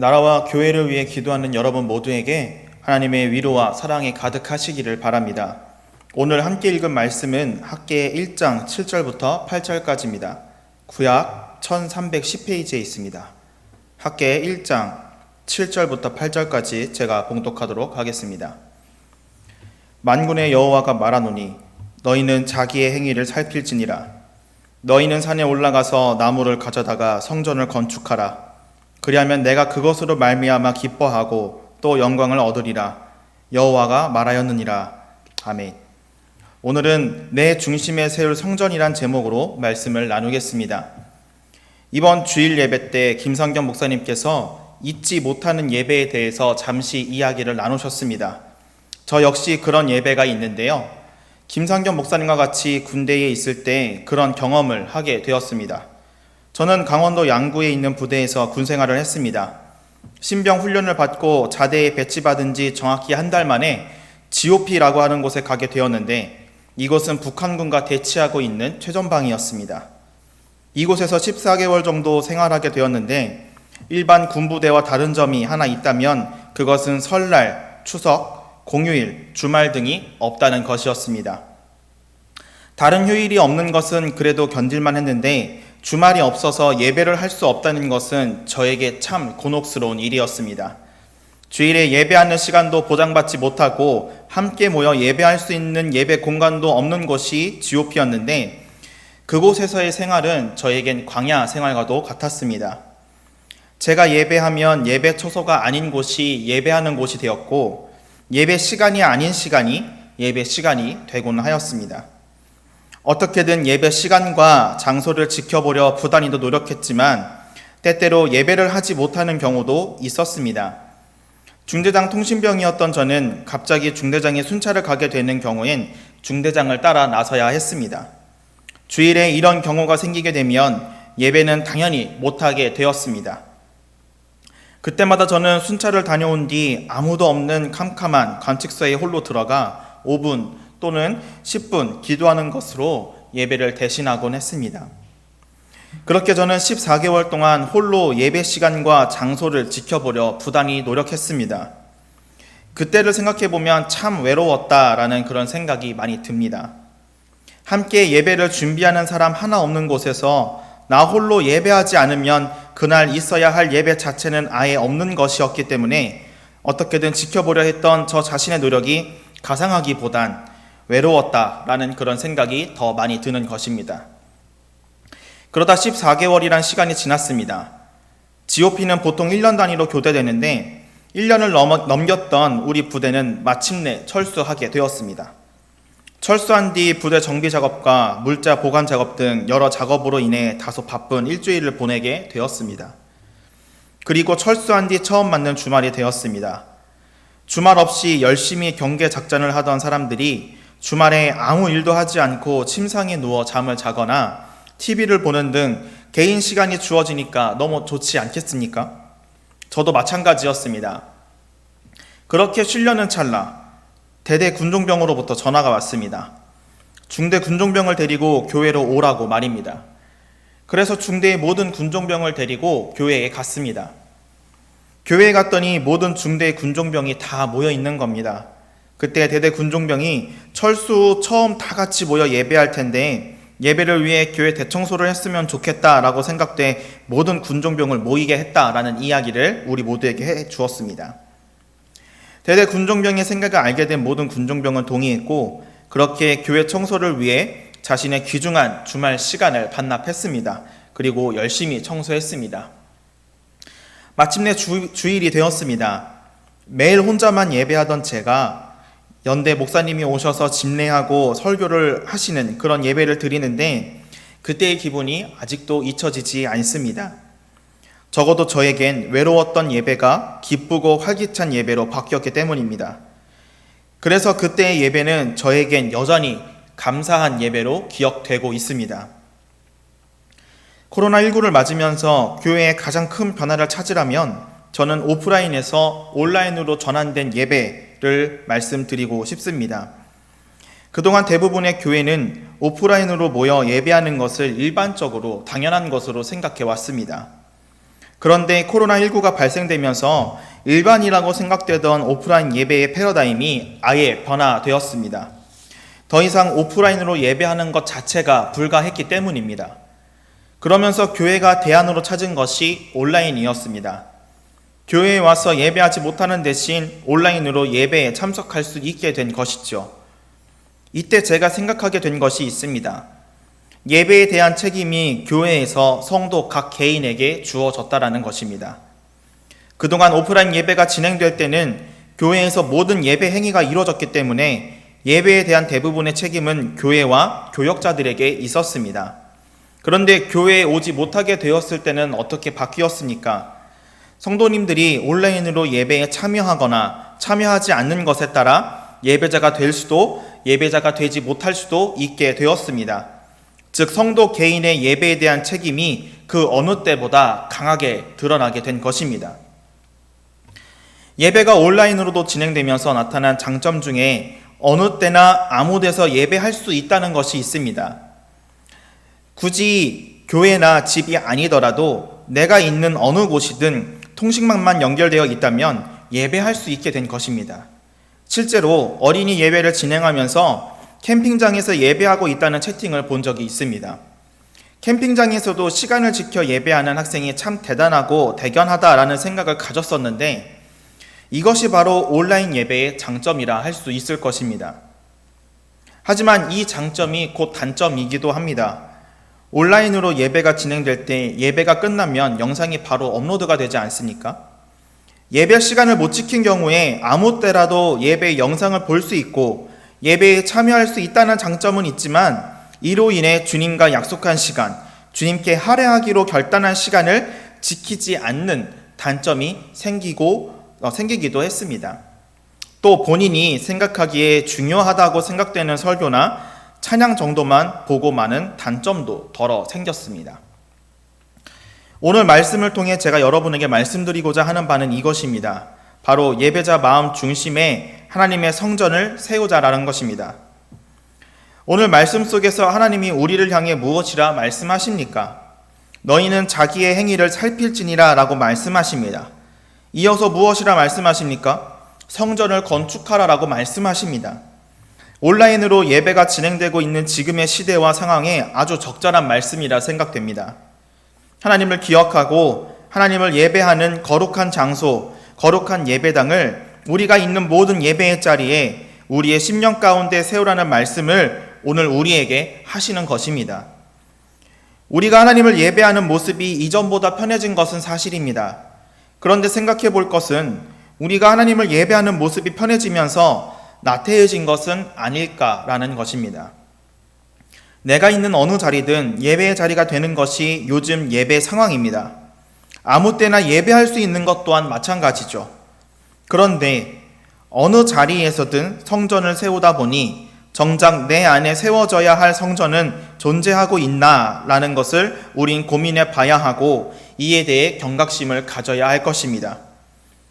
나라와 교회를 위해 기도하는 여러분 모두에게 하나님의 위로와 사랑이 가득하시기를 바랍니다. 오늘 함께 읽은 말씀은 학계 1장 7절부터 8절까지입니다. 구약 1310페이지에 있습니다. 학계 1장 7절부터 8절까지 제가 봉독하도록 하겠습니다. 만군의 여호와가 말하노니 너희는 자기의 행위를 살필지니라 너희는 산에 올라가서 나무를 가져다가 성전을 건축하라 그리하면 내가 그것으로 말미암아 기뻐하고 또 영광을 얻으리라 여호와가 말하였느니라 아멘. 오늘은 내 중심에 세울 성전이란 제목으로 말씀을 나누겠습니다. 이번 주일 예배 때 김성경 목사님께서 잊지 못하는 예배에 대해서 잠시 이야기를 나누셨습니다. 저 역시 그런 예배가 있는데요. 김상겸 목사님과 같이 군대에 있을 때 그런 경험을 하게 되었습니다. 저는 강원도 양구에 있는 부대에서 군 생활을 했습니다. 신병 훈련을 받고 자대에 배치받은 지 정확히 한 달 만에 GOP라고 하는 곳에 가게 되었는데 이곳은 북한군과 대치하고 있는 최전방이었습니다. 이곳에서 14개월 정도 생활하게 되었는데 일반 군부대와 다른 점이 하나 있다면 그것은 설날, 추석, 공휴일, 주말 등이 없다는 것이었습니다. 다른 휴일이 없는 것은 그래도 견딜만 했는데 주말이 없어서 예배를 할 수 없다는 것은 저에게 참 곤혹스러운 일이었습니다. 주일에 예배하는 시간도 보장받지 못하고 함께 모여 예배할 수 있는 예배 공간도 없는 곳이 GOP였는데 그곳에서의 생활은 저에겐 광야 생활과도 같았습니다. 제가 예배하면 예배 초소가 아닌 곳이 예배하는 곳이 되었고 예배 시간이 아닌 시간이 예배 시간이 되곤 하였습니다. 어떻게든 예배 시간과 장소를 지켜보려 부단히도 노력했지만 때때로 예배를 하지 못하는 경우도 있었습니다. 중대장 통신병이었던 저는 갑자기 중대장이 순찰을 가게 되는 경우엔 중대장을 따라 나서야 했습니다. 주일에 이런 경우가 생기게 되면 예배는 당연히 못하게 되었습니다. 그때마다 저는 순찰을 다녀온 뒤 아무도 없는 캄캄한 관측소에 홀로 들어가 5분 또는 10분 기도하는 것으로 예배를 대신하곤 했습니다. 그렇게 저는 14개월 동안 홀로 예배 시간과 장소를 지켜보려 부단히 노력했습니다. 그때를 생각해 보면 참 외로웠다라는 그런 생각이 많이 듭니다. 함께 예배를 준비하는 사람 하나 없는 곳에서 나 홀로 예배하지 않으면 그날 있어야 할 예배 자체는 아예 없는 것이었기 때문에 어떻게든 지켜보려 했던 저 자신의 노력이 가상하기보단 외로웠다라는 그런 생각이 더 많이 드는 것입니다. 그러다 14개월이란 시간이 지났습니다. GOP는 보통 1년 단위로 교대되는데 1년을 넘겼던 우리 부대는 마침내 철수하게 되었습니다. 철수한 뒤 부대 정비 작업과 물자 보관 작업 등 여러 작업으로 인해 다소 바쁜 일주일을 보내게 되었습니다. 그리고 철수한 뒤 처음 맞는 주말이 되었습니다. 주말 없이 열심히 경계 작전을 하던 사람들이 주말에 아무 일도 하지 않고 침상에 누워 잠을 자거나 TV를 보는 등 개인 시간이 주어지니까 너무 좋지 않겠습니까? 저도 마찬가지였습니다. 그렇게 쉬려는 찰나 대대 군종병으로부터 전화가 왔습니다. 중대 군종병을 데리고 교회로 오라고 말입니다. 그래서 중대의 모든 군종병을 데리고 교회에 갔습니다. 교회에 갔더니 모든 중대 군종병이 다 모여 있는 겁니다. 그때 대대 군종병이 철수 후 처음 다 같이 모여 예배할 텐데 예배를 위해 교회 대청소를 했으면 좋겠다라고 생각돼 모든 군종병을 모이게 했다라는 이야기를 우리 모두에게 해 주었습니다. 대대 군종병의 생각을 알게 된 모든 군종병은 동의했고 그렇게 교회 청소를 위해 자신의 귀중한 주말 시간을 반납했습니다. 그리고 열심히 청소했습니다. 마침내 주, 주일이 되었습니다. 매일 혼자만 예배하던 제가 연대 목사님이 오셔서 집례하고 설교를 하시는 그런 예배를 드리는데 그때의 기분이 아직도 잊혀지지 않습니다. 적어도 저에겐 외로웠던 예배가 기쁘고 활기찬 예배로 바뀌었기 때문입니다. 그래서 그때의 예배는 저에겐 여전히 감사한 예배로 기억되고 있습니다. 코로나19를 맞으면서 교회의 가장 큰 변화를 찾으라면 저는 오프라인에서 온라인으로 전환된 예배 를 말씀드리고 싶습니다. 그동안 대부분의 교회는 오프라인으로 모여 예배하는 것을 일반적으로 당연한 것으로 생각해 왔습니다. 그런데 코로나19가 발생되면서 일반이라고 생각되던 오프라인 예배의 패러다임이 아예 변화되었습니다. 더 이상 오프라인으로 예배하는 것 자체가 불가했기 때문입니다. 그러면서 교회가 대안으로 찾은 것이 온라인이었습니다. 교회에 와서 예배하지 못하는 대신 온라인으로 예배에 참석할 수 있게 된 것이죠. 이때 제가 생각하게 된 것이 있습니다. 예배에 대한 책임이 교회에서 성도 각 개인에게 주어졌다라는 것입니다. 그동안 오프라인 예배가 진행될 때는 교회에서 모든 예배 행위가 이루어졌기 때문에 예배에 대한 대부분의 책임은 교회와 교역자들에게 있었습니다. 그런데 교회에 오지 못하게 되었을 때는 어떻게 바뀌었습니까? 성도님들이 온라인으로 예배에 참여하거나 참여하지 않는 것에 따라 예배자가 될 수도 예배자가 되지 못할 수도 있게 되었습니다. 즉, 성도 개인의 예배에 대한 책임이 그 어느 때보다 강하게 드러나게 된 것입니다. 예배가 온라인으로도 진행되면서 나타난 장점 중에 어느 때나 아무 데서 예배할 수 있다는 것이 있습니다. 굳이 교회나 집이 아니더라도 내가 있는 어느 곳이든 통신망만 연결되어 있다면 예배할 수 있게 된 것입니다. 실제로 어린이 예배를 진행하면서 캠핑장에서 예배하고 있다는 채팅을 본 적이 있습니다. 캠핑장에서도 시간을 지켜 예배하는 학생이 참 대단하고 대견하다라는 생각을 가졌었는데 이것이 바로 온라인 예배의 장점이라 할 수 있을 것입니다. 하지만 이 장점이 곧 단점이기도 합니다. 온라인으로 예배가 진행될 때 예배가 끝나면 영상이 바로 업로드가 되지 않습니까? 예배 시간을 못 지킨 경우에 아무 때라도 예배 영상을 볼 수 있고 예배에 참여할 수 있다는 장점은 있지만 이로 인해 주님과 약속한 시간, 주님께 할애하기로 결단한 시간을 지키지 않는 단점이 생기고 어, 생기기도 했습니다. 또 본인이 생각하기에 중요하다고 생각되는 설교나 찬양 정도만 보고 마는 단점도 덜어 생겼습니다. 오늘 말씀을 통해 제가 여러분에게 말씀드리고자 하는 바는 이것입니다. 바로 예배자 마음 중심에 하나님의 성전을 세우자라는 것입니다. 오늘 말씀 속에서 하나님이 우리를 향해 무엇이라 말씀하십니까? 너희는 자기의 행위를 살필지니라 라고 말씀하십니다. 이어서 무엇이라 말씀하십니까? 성전을 건축하라 라고 말씀하십니다. 온라인으로 예배가 진행되고 있는 지금의 시대와 상황에 아주 적절한 말씀이라 생각됩니다. 하나님을 기억하고 하나님을 예배하는 거룩한 장소, 거룩한 예배당을 우리가 있는 모든 예배의 자리에 우리의 심령 가운데 세우라는 말씀을 오늘 우리에게 하시는 것입니다. 우리가 하나님을 예배하는 모습이 이전보다 편해진 것은 사실입니다. 그런데 생각해 볼 것은 우리가 하나님을 예배하는 모습이 편해지면서 나태해진 것은 아닐까라는 것입니다. 내가 있는 어느 자리든 예배의 자리가 되는 것이 요즘 예배 상황입니다. 아무 때나 예배할 수 있는 것 또한 마찬가지죠. 그런데 어느 자리에서든 성전을 세우다 보니 정작 내 안에 세워져야 할 성전은 존재하고 있나? 라는 것을 우린 고민해 봐야 하고 이에 대해 경각심을 가져야 할 것입니다.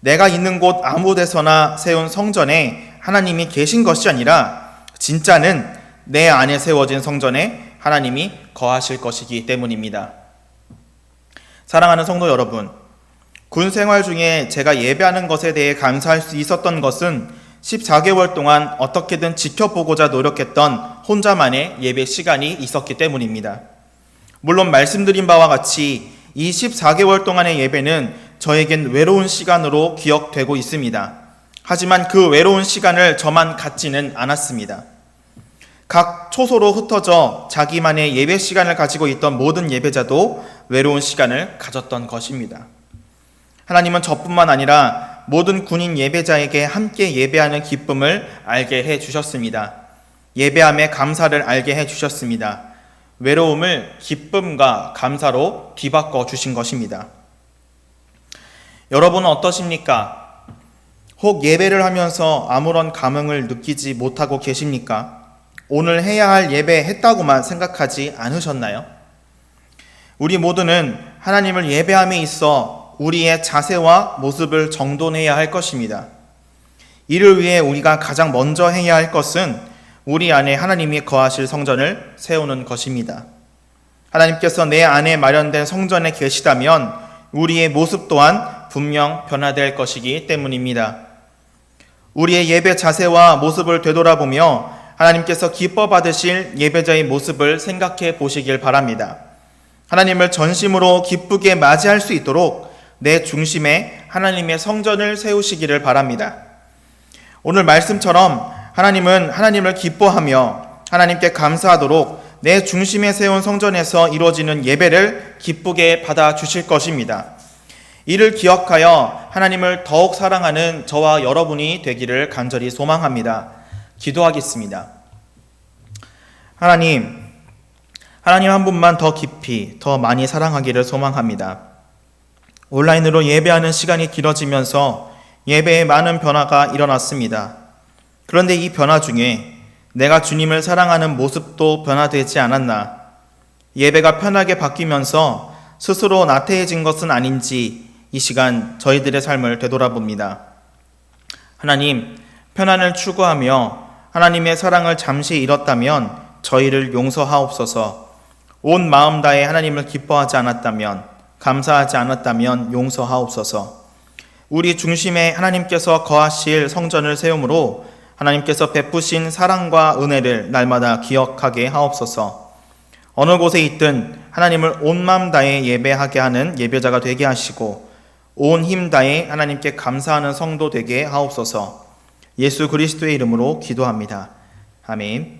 내가 있는 곳 아무 데서나 세운 성전에 하나님이 계신 것이 아니라 진짜는 내 안에 세워진 성전에 하나님이 거하실 것이기 때문입니다. 사랑하는 성도 여러분, 군 생활 중에 제가 예배하는 것에 대해 감사할 수 있었던 것은 14개월 동안 어떻게든 지켜보고자 노력했던 혼자만의 예배 시간이 있었기 때문입니다. 물론 말씀드린 바와 같이 이 14개월 동안의 예배는 저에겐 외로운 시간으로 기억되고 있습니다. 하지만 그 외로운 시간을 저만 갖지는 않았습니다. 각 초소로 흩어져 자기만의 예배 시간을 가지고 있던 모든 예배자도 외로운 시간을 가졌던 것입니다. 하나님은 저뿐만 아니라 모든 군인 예배자에게 함께 예배하는 기쁨을 알게 해 주셨습니다. 예배함의 감사를 알게 해 주셨습니다. 외로움을 기쁨과 감사로 뒤바꿔 주신 것입니다. 여러분은 어떠십니까? 혹 예배를 하면서 아무런 감흥을 느끼지 못하고 계십니까? 오늘 해야 할 예배 했다고만 생각하지 않으셨나요? 우리 모두는 하나님을 예배함에 있어 우리의 자세와 모습을 정돈해야 할 것입니다. 이를 위해 우리가 가장 먼저 해야 할 것은 우리 안에 하나님이 거하실 성전을 세우는 것입니다. 하나님께서 내 안에 마련된 성전에 계시다면 우리의 모습 또한 분명 변화될 것이기 때문입니다. 우리의 예배 자세와 모습을 되돌아보며 하나님께서 기뻐 받으실 예배자의 모습을 생각해 보시길 바랍니다. 하나님을 전심으로 기쁘게 맞이할 수 있도록 내 중심에 하나님의 성전을 세우시기를 바랍니다. 오늘 말씀처럼 하나님은 하나님을 기뻐하며 하나님께 감사하도록 내 중심에 세운 성전에서 이루어지는 예배를 기쁘게 받아 주실 것입니다. 이를 기억하여 하나님을 더욱 사랑하는 저와 여러분이 되기를 간절히 소망합니다. 기도하겠습니다. 하나님, 하나님 한 분만 더 깊이, 더 많이 사랑하기를 소망합니다. 온라인으로 예배하는 시간이 길어지면서 예배에 많은 변화가 일어났습니다. 그런데 이 변화 중에 내가 주님을 사랑하는 모습도 변화되지 않았나? 예배가 편하게 바뀌면서 스스로 나태해진 것은 아닌지 이 시간 저희들의 삶을 되돌아봅니다. 하나님, 편안을 추구하며 하나님의 사랑을 잠시 잃었다면 저희를 용서하옵소서. 온 마음 다해 하나님을 기뻐하지 않았다면, 감사하지 않았다면 용서하옵소서. 우리 중심에 하나님께서 거하실 성전을 세움으로 하나님께서 베푸신 사랑과 은혜를 날마다 기억하게 하옵소서. 어느 곳에 있든 하나님을 온 마음 다해 예배하게 하는 예배자가 되게 하시고 온 힘 다해 하나님께 감사하는 성도 되게 하옵소서. 예수 그리스도의 이름으로 기도합니다. 아멘.